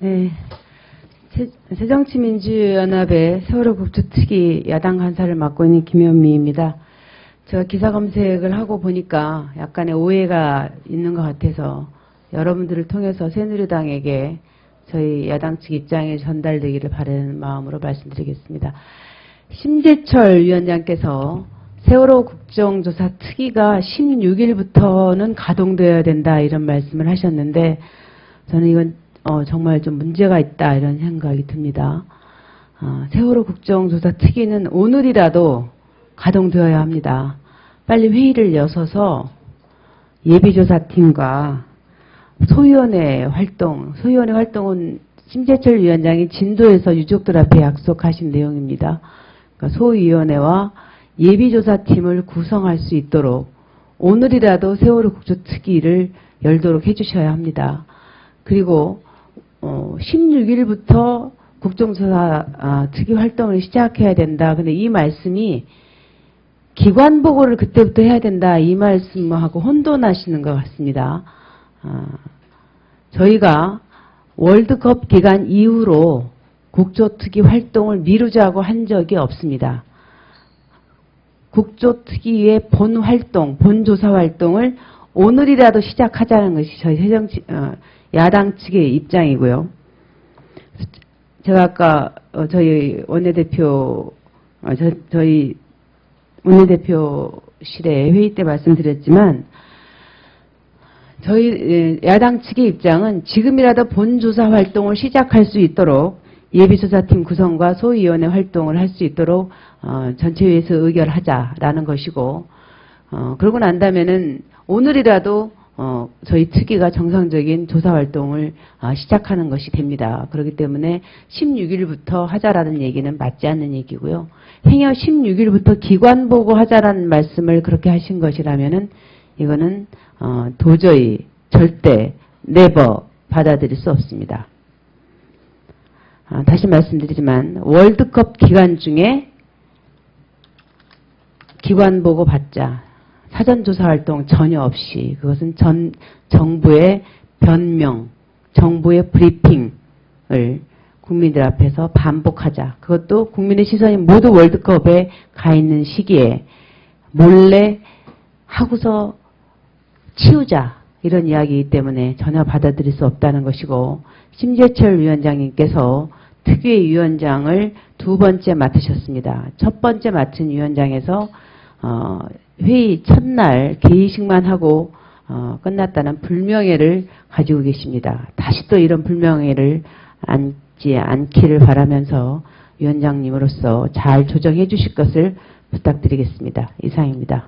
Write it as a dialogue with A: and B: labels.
A: 네. 새- 새정치민주연합의 세월호 국토특위 야당 간사를 맡고 있는 김현미입니다. 제가 기사 검색을 하고 보니까 약간의 오해가 있는 것 같아서 여러분들을 통해서 새누리당에게 저희 야당 측 입장이 전달되기를 바라는 마음으로 말씀드리겠습니다. 심재철 위원장께서 세월호 국정조사 특위가 16일부터는 가동되어야 된다 이런 말씀을 하셨는데 저는 이건 어, 정말 좀 문제가 있다 이런 생각이 듭니다. 어, 세월호 국정조사 특위는 오늘이라도 가동되어야 합니다. 빨리 회의를 여서서 예비조사팀과 소위원회 활동, 소위원회 활동은 심재철 위원장이 진도에서 유족들 앞에 약속하신 내용입니다. 그러니까 소위원회와 예비조사팀을 구성할 수 있도록 오늘이라도 세월호 국조특위를 열도록 해주셔야 합니다. 그리고 어, 16일부터 국정조사 아, 특위 활동을 시작해야 된다. 근데 이 말씀이 기관 보고를 그때부터 해야 된다. 이 말씀하고 혼돈하시는 것 같습니다. 아, 저희가 월드컵 기간 이후로 국조특위 활동을 미루자고 한 적이 없습니다. 국조특위의 본 활동, 본 조사 활동을 오늘이라도 시작하자는 것이 저희 새정치, 어, 야당 측의 입장이고요. 제가 아까 어, 저희 원내대표, 어, 저, 저희 원내대표실에 회의 때 말씀드렸지만 저희 예, 야당 측의 입장은 지금이라도 본조사 활동을 시작할 수 있도록 예비조사팀 구성과 소위원회 활동을 할 수 있도록 어, 전체회의에서 의결하자라는 것이고 어, 그러고 난다면은 오늘이라도 어, 저희 특위가 정상적인 조사 활동을 아, 시작하는 것이 됩니다. 그렇기 때문에 16일부터 하자라는 얘기는 맞지 않는 얘기고요. 행여 16일부터 기관 보고 하자라는 말씀을 그렇게 하신 것이라면은 이거는 어, 도저히 절대 네버 받아들일 수 없습니다. 아, 다시 말씀드리지만 월드컵 기간 중에 기관 보고 받자 사전조사 활동 전혀 없이 그것은 전 정부의 변명, 정부의 브리핑을 국민들 앞에서 반복하자. 그것도 국민의 시선이 모두 월드컵에 가 있는 시기에 몰래 하고서 치우자. 이런 이야기이기 때문에 전혀 받아들일 수 없다는 것이고 심재철 위원장님께서 특위의 위원장을 두 번째 맡으셨습니다. 첫 번째 맡은 위원장에서 어, 회의 첫날 개의식만 하고 어, 끝났다는 불명예를 가지고 계십니다. 다시 또 이런 불명예를 안지 않기를 바라면서 위원장님으로서 잘 조정해 주실 것을 부탁드리겠습니다. 이상입니다.